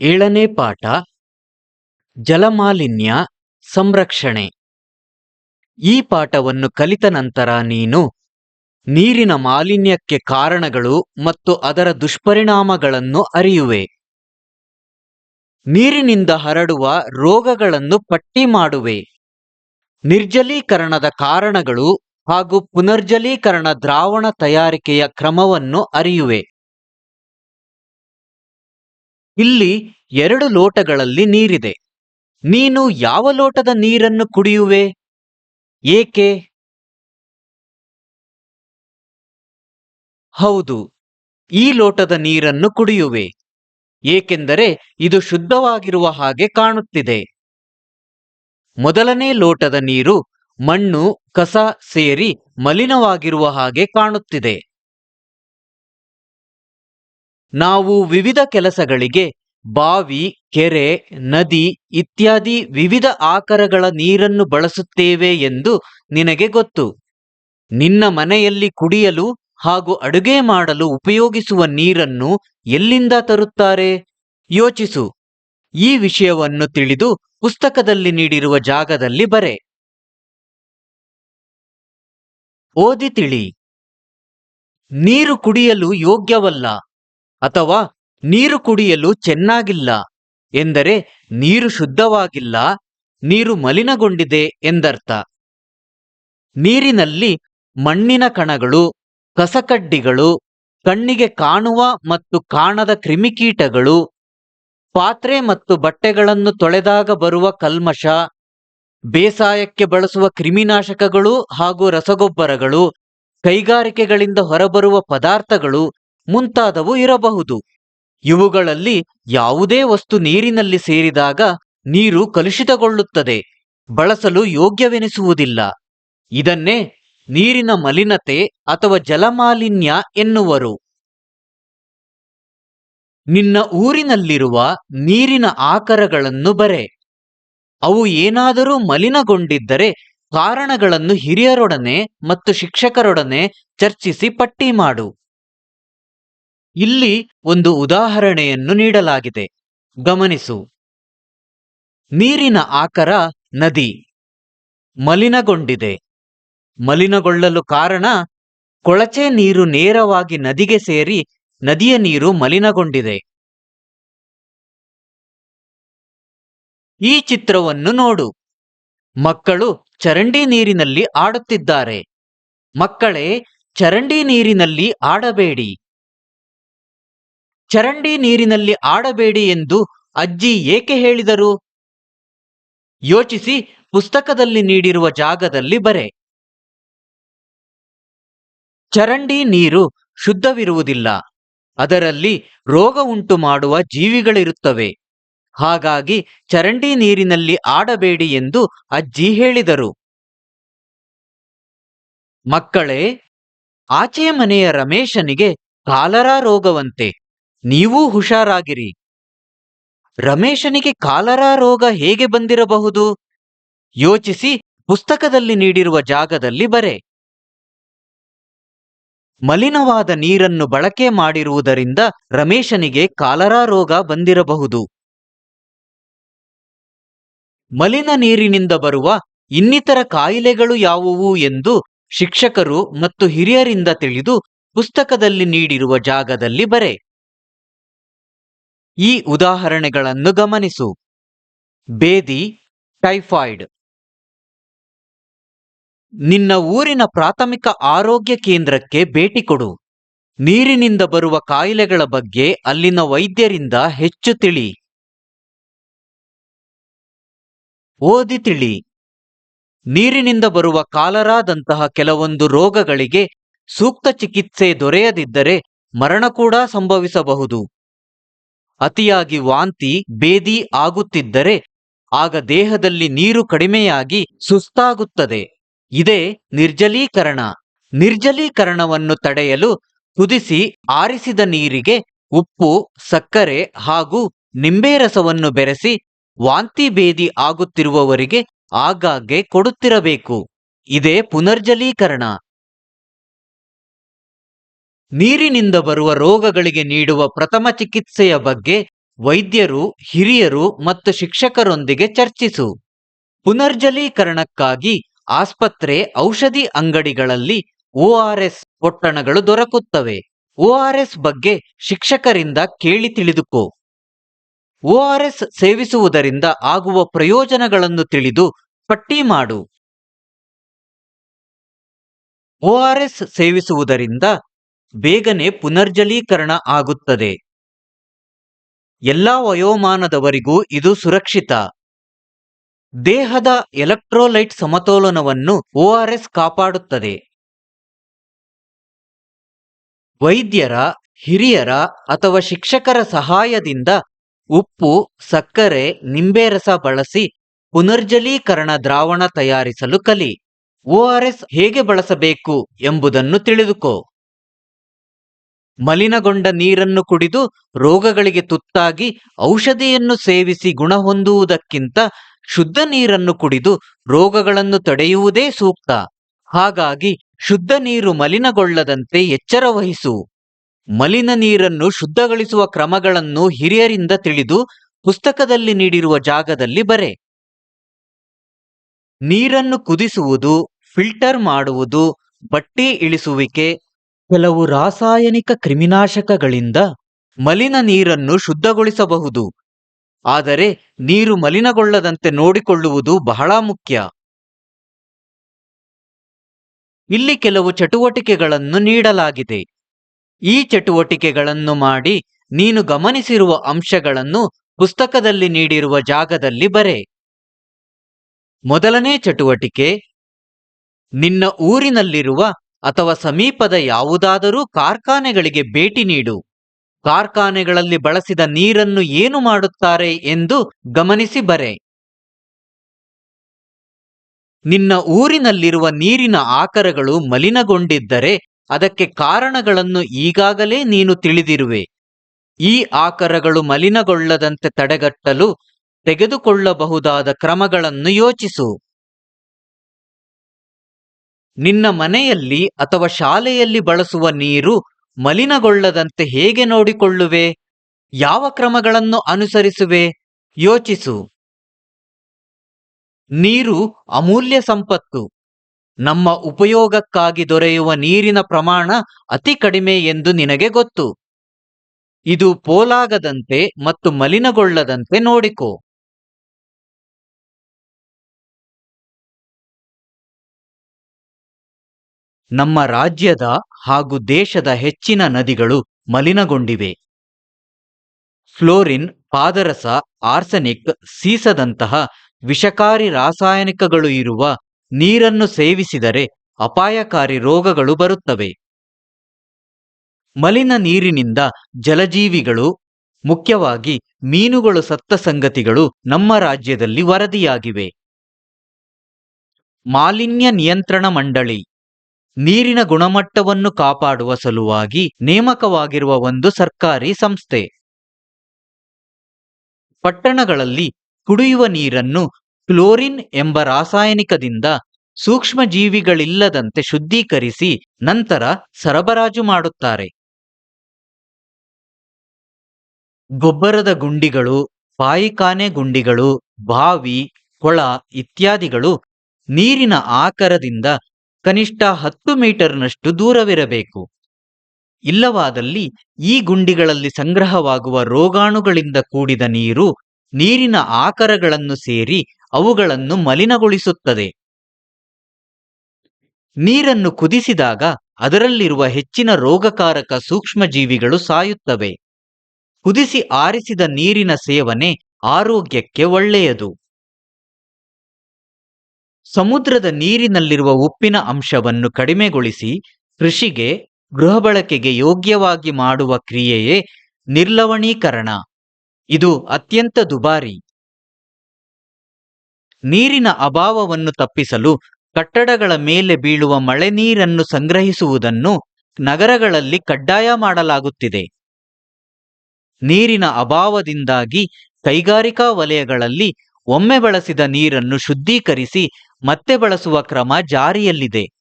ಏಳನೇ ಪಾಠ, ಜಲಮಾಲಿನ್ಯ ಸಂರಕ್ಷಣೆ. ಈ ಪಾಠವನ್ನು ಕಲಿತ ನಂತರ ನೀನು ನೀರಿನ ಮಾಲಿನ್ಯಕ್ಕೆ ಕಾರಣಗಳು ಮತ್ತು ಅದರ ದುಷ್ಪರಿಣಾಮಗಳನ್ನು ಅರಿಯುವೆ. ನೀರಿನಿಂದ ಹರಡುವ ರೋಗಗಳನ್ನು ಪಟ್ಟಿ ಮಾಡುವೆ. ನಿರ್ಜಲೀಕರಣದ ಕಾರಣಗಳು ಹಾಗೂ ಪುನರ್ಜಲೀಕರಣ ದ್ರಾವಣ ತಯಾರಿಕೆಯ ಕ್ರಮವನ್ನು ಅರಿಯುವೆ. ಇಲ್ಲಿ ಎರಡು ಲೋಟಗಳಲ್ಲಿ ನೀರಿದೆ. ನೀನು ಯಾವ ಲೋಟದ ನೀರನ್ನು ಕುಡಿಯುವೆ? ಏಕೆ? ಹೌದು, ಈ ಲೋಟದ ನೀರನ್ನು ಕುಡಿಯುವೆ. ಏಕೆಂದರೆ ಇದು ಶುದ್ಧವಾಗಿರುವ ಹಾಗೆ ಕಾಣುತ್ತಿದೆ. ಮೊದಲನೇ ಲೋಟದ ನೀರು ಮಣ್ಣು, ಕಸ ಸೇರಿ ಮಲಿನವಾಗಿರುವ ಹಾಗೆ ಕಾಣುತ್ತಿದೆ. ನಾವು ವಿವಿಧ ಕೆಲಸಗಳಿಗೆ ಬಾವಿ, ಕೆರೆ, ನದಿ ಇತ್ಯಾದಿ ವಿವಿಧ ಆಕಾರಗಳ ನೀರನ್ನು ಬಳಸುತ್ತೇವೆ ಎಂದು ನಿನಗೆ ಗೊತ್ತು. ನಿನ್ನ ಮನೆಯಲ್ಲಿ ಕುಡಿಯಲು ಹಾಗೂ ಅಡುಗೆ ಮಾಡಲು ಉಪಯೋಗಿಸುವ ನೀರನ್ನು ಎಲ್ಲಿಂದ ತರುತ್ತಾರೆ? ಯೋಚಿಸು. ಈ ವಿಷಯವನ್ನು ತಿಳಿದು ಪುಸ್ತಕದಲ್ಲಿ ನೀಡಿರುವ ಜಾಗದಲ್ಲಿ ಬರೆ. ಓದಿ ತಿಳಿ. ನೀರು ಕುಡಿಯಲು ಯೋಗ್ಯವಲ್ಲ. ಅಥವಾ ನೀರು ಕುಡಿಯಲು ಚೆನ್ನಾಗಿಲ್ಲ ಎಂದರೆ ನೀರು ಶುದ್ಧವಾಗಿಲ್ಲ, ನೀರು ಮಲಿನಗೊಂಡಿದೆ ಎಂದರ್ಥ. ನೀರಿನಲ್ಲಿ ಮಣ್ಣಿನ ಕಣಗಳು, ಕಸಕಡ್ಡಿಗಳು, ಕಣ್ಣಿಗೆ ಕಾಣುವ ಮತ್ತು ಕಾಣದ ಕ್ರಿಮಿಕೀಟಗಳು, ಪಾತ್ರೆ ಮತ್ತು ಬಟ್ಟೆಗಳನ್ನು ತೊಳೆದಾಗ ಬರುವ ಕಲ್ಮಶ, ಬೇಸಾಯಕ್ಕೆ ಬಳಸುವ ಕ್ರಿಮಿನಾಶಕಗಳು ಹಾಗೂ ರಸಗೊಬ್ಬರಗಳು, ಕೈಗಾರಿಕೆಗಳಿಂದ ಹೊರಬರುವ ಪದಾರ್ಥಗಳು ಮುಂತಾದವು ಇರಬಹುದು. ಇವುಗಳಲ್ಲಿ ಯಾವುದೇ ವಸ್ತು ನೀರಿನಲ್ಲಿ ಸೇರಿದಾಗ ನೀರು ಕಲುಷಿತಗೊಳ್ಳುತ್ತದೆ. ಬಳಸಲು ಯೋಗ್ಯವೆನಿಸುವುದಿಲ್ಲ. ಇದನ್ನೇ ನೀರಿನ ಮಲಿನತೆ ಅಥವಾ ಜಲಮಾಲಿನ್ಯ ಎನ್ನುವರು. ನಿನ್ನ ಊರಿನಲ್ಲಿರುವ ನೀರಿನ ಆಕರಗಳನ್ನು ಬರೆ. ಅವು ಏನಾದರೂ ಮಲಿನಗೊಂಡಿದ್ದರೆ ಕಾರಣಗಳನ್ನು ಹಿರಿಯರೊಡನೆ ಮತ್ತು ಶಿಕ್ಷಕರೊಡನೆ ಚರ್ಚಿಸಿ ಪಟ್ಟಿ ಮಾಡು. ಇಲ್ಲಿ ಒಂದು ಉದಾಹರಣೆಯನ್ನು ನೀಡಲಾಗಿದೆ. ಗಮನಿಸು. ನೀರಿನ ಆಕರ ನದಿ. ಮಲಿನಗೊಂಡಿದೆ. ಮಲಿನಗೊಳ್ಳಲು ಕಾರಣ, ಕೊಳಚೆ ನೀರು ನೇರವಾಗಿ ನದಿಗೆ ಸೇರಿ ನದಿಯ ನೀರು ಮಲಿನಗೊಂಡಿದೆ. ಈ ಚಿತ್ರವನ್ನು ನೋಡು. ಮಕ್ಕಳು ಚರಂಡಿ ನೀರಿನಲ್ಲಿ ಆಡುತ್ತಿದ್ದಾರೆ. ಮಕ್ಕಳೇ, ಚರಂಡಿ ನೀರಿನಲ್ಲಿ ಆಡಬೇಡಿ. ಚರಂಡಿ ನೀರಿನಲ್ಲಿ ಆಡಬೇಡಿ ಎಂದು ಅಜ್ಜಿ ಏಕೆ ಹೇಳಿದರು? ಯೋಚಿಸಿ ಪುಸ್ತಕದಲ್ಲಿ ನೀಡಿರುವ ಜಾಗದಲ್ಲಿ ಬರೆ. ಚರಂಡಿ ನೀರು ಶುದ್ಧವಿರುವುದಿಲ್ಲ. ಅದರಲ್ಲಿ ರೋಗ ಉಂಟು ಮಾಡುವ ಜೀವಿಗಳಿರುತ್ತವೆ. ಹಾಗಾಗಿ ಚರಂಡಿ ನೀರಿನಲ್ಲಿ ಆಡಬೇಡಿ ಎಂದು ಅಜ್ಜಿ ಹೇಳಿದರು. ಮಕ್ಕಳೇ ಆಚೆ ಮನೆಯ ರಮೇಶನಿಗೆ ಕಾಲರಾ ರೋಗವಂತೆ. ನೀವೂ ಹುಷಾರಾಗಿರಿ. ರಮೇಶನಿಗೆ ಕಾಲರಾ ರೋಗ ಹೇಗೆ ಬಂದಿರಬಹುದು? ಯೋಚಿಸಿ ಪುಸ್ತಕದಲ್ಲಿ ನೀಡಿರುವ ಜಾಗದಲ್ಲಿ ಬರೆ. ಮಲಿನವಾದ ನೀರನ್ನು ಬಳಕೆ ಮಾಡಿರುವುದರಿಂದ ರಮೇಶನಿಗೆ ಕಾಲರಾ ರೋಗ ಬಂದಿರಬಹುದು. ಮಲಿನ ನೀರಿನಿಂದ ಬರುವ ಇನ್ನಿತರ ಕಾಯಿಲೆಗಳು ಯಾವುವು ಎಂದು ಶಿಕ್ಷಕರು ಮತ್ತು ಹಿರಿಯರಿಂದ ತಿಳಿದು ಪುಸ್ತಕದಲ್ಲಿ ನೀಡಿರುವ ಜಾಗದಲ್ಲಿ ಬರೆ. ಈ ಉದಾಹರಣೆಗಳನ್ನು ಗಮನಿಸು. ಬೇದಿ, ಟೈಫಾಯ್ಡ್. ನಿನ್ನ ಊರಿನ ಪ್ರಾಥಮಿಕ ಆರೋಗ್ಯ ಕೇಂದ್ರಕ್ಕೆ ಭೇಟಿ ಕೊಡು. ನೀರಿನಿಂದ ಬರುವ ಕಾಯಿಲೆಗಳ ಬಗ್ಗೆ ಅಲ್ಲಿನ ವೈದ್ಯರಿಂದ ಹೆಚ್ಚು ತಿಳಿ. ಓದಿ ತಿಳಿ. ನೀರಿನಿಂದ ಬರುವ ಕಾಲರಾದಂತಹ ಕೆಲವೊಂದು ರೋಗಗಳಿಗೆ ಸೂಕ್ತ ಚಿಕಿತ್ಸೆ ದೊರೆಯದಿದ್ದರೆ ಮರಣ ಕೂಡ ಸಂಭವಿಸಬಹುದು. ಅತಿಯಾಗಿ ವಾಂತಿ ಬೇದಿ ಆಗುತ್ತಿದ್ದರೆ ಆಗ ದೇಹದಲ್ಲಿ ನೀರು ಕಡಿಮೆಯಾಗಿ ಸುಸ್ತಾಗುತ್ತದೆ. ಇದೇ ನಿರ್ಜಲೀಕರಣ. ನಿರ್ಜಲೀಕರಣವನ್ನು ತಡೆಯಲು ಕುದಿಸಿ ಆರಿಸಿದ ನೀರಿಗೆ ಉಪ್ಪು, ಸಕ್ಕರೆ ಹಾಗೂ ನಿಂಬೆ ರಸವನ್ನು ಬೆರೆಸಿ ವಾಂತಿ ಬೇದಿ ಆಗುತ್ತಿರುವವರಿಗೆ ಆಗಾಗ್ಗೆ ಕೊಡುತ್ತಿರಬೇಕು. ಇದೇ ಪುನರ್ಜಲೀಕರಣ. ನೀರಿನಿಂದ ಬರುವ ರೋಗಗಳಿಗೆ ನೀಡುವ ಪ್ರಥಮ ಚಿಕಿತ್ಸೆಯ ಬಗ್ಗೆ ವೈದ್ಯರು, ಹಿರಿಯರು ಮತ್ತು ಶಿಕ್ಷಕರೊಂದಿಗೆ ಚರ್ಚಿಸು. ಪುನರ್ಜಲೀಕರಣಕ್ಕಾಗಿ ಆಸ್ಪತ್ರೆ, ಔಷಧಿ ಅಂಗಡಿಗಳಲ್ಲಿ ಓಆರ್ಎಸ್ ಪೊಟ್ಟಣಗಳು ದೊರಕುತ್ತವೆ. ಓಆರ್ಎಸ್ ಬಗ್ಗೆ ಶಿಕ್ಷಕರಿಂದ ಕೇಳಿ ತಿಳಿದುಕೋ. ಓಆರ್ಎಸ್ ಸೇವಿಸುವುದರಿಂದ ಆಗುವ ಪ್ರಯೋಜನಗಳನ್ನು ತಿಳಿದು ಪಟ್ಟಿ ಮಾಡು. ಒಆರ್ಎಸ್ ಸೇವಿಸುವುದರಿಂದ ಬೇಗನೆ ಪುನರ್ಜಲೀಕರಣ ಆಗುತ್ತದೆ. ಎಲ್ಲಾ ವಯೋಮಾನದವರಿಗೂ ಇದು ಸುರಕ್ಷಿತ. ದೇಹದ ಎಲೆಕ್ಟ್ರೋಲೈಟ್ ಸಮತೋಲನವನ್ನು ಓಆರ್ಎಸ್ ಕಾಪಾಡುತ್ತದೆ. ವೈದ್ಯರ, ಹಿರಿಯರ ಅಥವಾ ಶಿಕ್ಷಕರ ಸಹಾಯದಿಂದ ಉಪ್ಪು, ಸಕ್ಕರೆ ನಿಂಬೆ ರಸ ಬಳಸಿ ಪುನರ್ಜಲೀಕರಣ ದ್ರಾವಣ ತಯಾರಿಸಲು ಕಲಿ. ಓಆರ್ಎಸ್ ಹೇಗೆ ಬಳಸಬೇಕು ಎಂಬುದನ್ನು ತಿಳಿದುಕೋ. ಮಲಿನಗೊಂಡ ನೀರನ್ನು ಕುಡಿದು ರೋಗಗಳಿಗೆ ತುತ್ತಾಗಿ ಔಷಧಿಯನ್ನು ಸೇವಿಸಿ ಗುಣ ಹೊಂದುವುದಕ್ಕಿಂತ ಶುದ್ಧ ನೀರನ್ನು ಕುಡಿದು ರೋಗಗಳನ್ನು ತಡೆಯುವುದೇ ಸೂಕ್ತ. ಹಾಗಾಗಿ ಶುದ್ಧ ನೀರು ಮಲಿನಗೊಳ್ಳದಂತೆ ಎಚ್ಚರ ವಹಿಸು. ಮಲಿನ ನೀರನ್ನು ಶುದ್ಧಗೊಳಿಸುವ ಕ್ರಮಗಳನ್ನು ಹಿರಿಯರಿಂದ ತಿಳಿದು ಪುಸ್ತಕದಲ್ಲಿ ನೀಡಿರುವ ಜಾಗದಲ್ಲಿ ಬರೆ. ನೀರನ್ನು ಕುದಿಸುವುದು, ಫಿಲ್ಟರ್ ಮಾಡುವುದು, ಬಟ್ಟಿ ಇಳಿಸುವಿಕೆ ಕೆಲವು ರಾಸಾಯನಿಕ ಕ್ರಿಮಿನಾಶಕಗಳಿಂದ ಮಲಿನ ನೀರನ್ನು ಶುದ್ಧಗೊಳಿಸಬಹುದು. ಆದರೆ ನೀರು ಮಲಿನಗೊಳ್ಳದಂತೆ ನೋಡಿಕೊಳ್ಳುವುದು ಬಹಳ ಮುಖ್ಯ. ಇಲ್ಲಿ ಕೆಲವು ಚಟುವಟಿಕೆಗಳನ್ನು ನೀಡಲಾಗಿದೆ. ಈ ಚಟುವಟಿಕೆಗಳನ್ನು ಮಾಡಿ ನೀನು ಗಮನಿಸಿರುವ ಅಂಶಗಳನ್ನು ಪುಸ್ತಕದಲ್ಲಿ ನೀಡಿರುವ ಜಾಗದಲ್ಲಿ ಬರೆ. ಮೊದಲನೇ ಚಟುವಟಿಕೆ, ನಿನ್ನ ಊರಿನಲ್ಲಿರುವ ಅಥವಾ ಸಮೀಪದ ಯಾವುದಾದರೂ ಕಾರ್ಖಾನೆಗಳಿಗೆ ಭೇಟಿ ನೀಡು. ಕಾರ್ಖಾನೆಗಳಲ್ಲಿ ಬಳಸಿದ ನೀರನ್ನು ಏನು ಮಾಡುತ್ತಾರೆ ಎಂದು ಗಮನಿಸಿ ಬರೆ. ನಿನ್ನ ಊರಿನಲ್ಲಿರುವ ನೀರಿನ ಆಕರಗಳು ಮಲಿನಗೊಂಡಿದ್ದರೆ ಅದಕ್ಕೆ ಕಾರಣಗಳನ್ನು ಈಗಾಗಲೇ ನೀನು ತಿಳಿದಿರುವೆ. ಈ ಆಕರಗಳು ಮಲಿನಗೊಳ್ಳದಂತೆ ತಡೆಗಟ್ಟಲು ತೆಗೆದುಕೊಳ್ಳಬಹುದಾದ ಕ್ರಮಗಳನ್ನು ಯೋಚಿಸು. ನಿನ್ನ ಮನೆಯಲ್ಲಿ ಅಥವಾ ಶಾಲೆಯಲ್ಲಿ ಬಳಸುವ ನೀರು ಮಲಿನಗೊಳ್ಳದಂತೆ ಹೇಗೆ ನೋಡಿಕೊಳ್ಳುವೆ? ಯಾವ ಕ್ರಮಗಳನ್ನು ಅನುಸರಿಸುವೆ? ಯೋಚಿಸು. ನೀರು ಅಮೂಲ್ಯ ಸಂಪತ್ತು. ನಮ್ಮ ಉಪಯೋಗಕ್ಕಾಗಿ ದೊರೆಯುವ ನೀರಿನ ಪ್ರಮಾಣ ಅತಿ ಕಡಿಮೆ ಎಂದು ನಿನಗೆ ಗೊತ್ತು. ಇದು ಪೋಲಾಗದಂತೆ ಮತ್ತು ಮಲಿನಗೊಳ್ಳದಂತೆ ನೋಡಿಕೋ. ನಮ್ಮ ರಾಜ್ಯದ ಹಾಗೂ ದೇಶದ ಹೆಚ್ಚಿನ ನದಿಗಳು ಮಲಿನಗೊಂಡಿವೆ. ಫ್ಲೋರಿನ್, ಪಾದರಸ, ಆರ್ಸೆನಿಕ್, ಸೀಸದಂತಹ ವಿಷಕಾರಿ ರಾಸಾಯನಿಕಗಳು ಇರುವ ನೀರನ್ನು ಸೇವಿಸಿದರೆ ಅಪಾಯಕಾರಿ ರೋಗಗಳು ಬರುತ್ತವೆ. ಮಲಿನ ನೀರಿನಿಂದ ಜಲಜೀವಿಗಳು, ಮುಖ್ಯವಾಗಿ ಮೀನುಗಳು ಸತ್ತ ಸಂಗತಿಗಳು ನಮ್ಮ ರಾಜ್ಯದಲ್ಲಿ ವರದಿಯಾಗಿವೆ. ಮಾಲಿನ್ಯ ನಿಯಂತ್ರಣ ಮಂಡಳಿ ನೀರಿನ ಗುಣಮಟ್ಟವನ್ನು ಕಾಪಾಡುವ ಸಲುವಾಗಿ ನೇಮಕವಾಗಿರುವ ಒಂದು ಸರ್ಕಾರಿ ಸಂಸ್ಥೆ. ಪಟ್ಟಣಗಳಲ್ಲಿ ಕುಡಿಯುವ ನೀರನ್ನು ಕ್ಲೋರಿನ್ ಎಂಬ ರಾಸಾಯನಿಕದಿಂದ ಸೂಕ್ಷ್ಮಜೀವಿಗಳಿಲ್ಲದಂತೆ ಶುದ್ಧೀಕರಿಸಿ ನಂತರ ಸರಬರಾಜು ಮಾಡುತ್ತಾರೆ. ಗೊಬ್ಬರದ ಗುಂಡಿಗಳು, ಪಾಯಿಖಾನೆ ಗುಂಡಿಗಳು, ಬಾವಿ, ಕೊಳ ಇತ್ಯಾದಿಗಳು ನೀರಿನ ಆಕರದಿಂದ ಕನಿಷ್ಠ ಹತ್ತು ಮೀಟರ್ನಷ್ಟು ದೂರವಿರಬೇಕು. ಇಲ್ಲವಾದಲ್ಲಿ ಈ ಗುಂಡಿಗಳಲ್ಲಿ ಸಂಗ್ರಹವಾಗುವ ರೋಗಾಣುಗಳಿಂದ ಕೂಡಿದ ನೀರು ನೀರಿನ ಆಕರಗಳನ್ನು ಸೇರಿ ಅವುಗಳನ್ನು ಮಲಿನಗೊಳಿಸುತ್ತದೆ. ನೀರನ್ನು ಕುದಿಸಿದಾಗ ಅದರಲ್ಲಿರುವ ಹೆಚ್ಚಿನ ರೋಗಕಾರಕ ಸೂಕ್ಷ್ಮಜೀವಿಗಳು ಸಾಯುತ್ತವೆ. ಕುದಿಸಿ ಆರಿಸಿದ ನೀರಿನ ಸೇವನೆ ಆರೋಗ್ಯಕ್ಕೆ ಒಳ್ಳೆಯದು. ಸಮುದ್ರದ ನೀರಿನಲ್ಲಿರುವ ಉಪ್ಪಿನ ಅಂಶವನ್ನು ಕಡಿಮೆಗೊಳಿಸಿ ಕೃಷಿಗೆ, ಗೃಹ ಬಳಕೆಗೆ ಯೋಗ್ಯವಾಗಿ ಮಾಡುವ ಕ್ರಿಯೆಯೇ ನಿರ್ಲವಣೀಕರಣ. ಇದು ಅತ್ಯಂತ ದುಬಾರಿ. ನೀರಿನ ಅಭಾವವನ್ನು ತಪ್ಪಿಸಲು ಕಟ್ಟಡಗಳ ಮೇಲೆ ಬೀಳುವ ಮಳೆ ನೀರನ್ನು ಸಂಗ್ರಹಿಸುವುದನ್ನು ನಗರಗಳಲ್ಲಿ ಕಡ್ಡಾಯ ಮಾಡಲಾಗುತ್ತಿದೆ. ನೀರಿನ ಅಭಾವದಿಂದಾಗಿ ಕೈಗಾರಿಕಾ ವಲಯಗಳಲ್ಲಿ ಒಮ್ಮೆ ಬಳಸಿದ ನೀರನ್ನು ಶುದ್ಧೀಕರಿಸಿ ಮತ್ತೆ ಬಳಸುವ ಕ್ರಮ ಜಾರಿಯಲ್ಲಿದೆ.